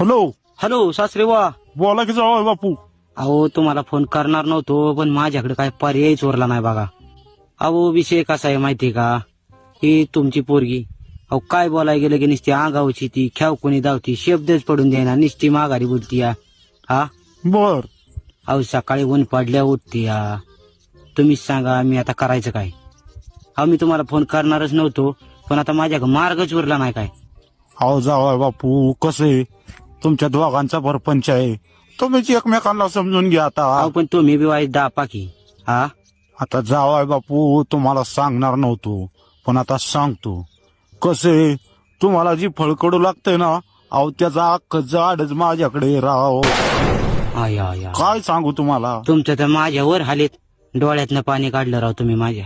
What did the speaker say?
Hello. Hello सासरे वा. बोला की जाऊ बापू. अहो तुम्हाला फोन करणार नव्हतो पण माझ्याकडे काय पर्यायच उरला नाही बघा. अहो विषय कसा आहे माहितीये का? ही तुमची पोरगी. अहो काय बोलाय गेलं की नुसती आगावची ती ख्याव कोणी धावती शब्दच पडून द्यायना नुसती माघारी बोलती या हा? बर. अहो सकाळी ऊन पडल्या उठते या तुम्हीच सांगा मी आता करायचं काय? अहो मी तुम्हाला फोन करणारच नव्हतो पण आता माझ्याकडे मार्गच उरला नाही काय? अहो जाऊ बापू कसे तुमच्या दोघांचा परपंच आहे. तुम्हीच एकमेकांना समजून घ्या आता. अहो पण तुम्ही बी वाईट दापा की. हा? आता जावाय बापू तुम्हाला सांगणार नव्हतो. पण आता सांगतो. कसे तुम्हाला जी फळकडू लागते ना अहो त्याचा अख्ख झाडच माझ्याकडे आया आया काय सांगू तुम्हाला? तुमचं तर माझ्यावर हालेत. डोळ्यातनं पाणी काढलं राव तुम्ही माझ्या.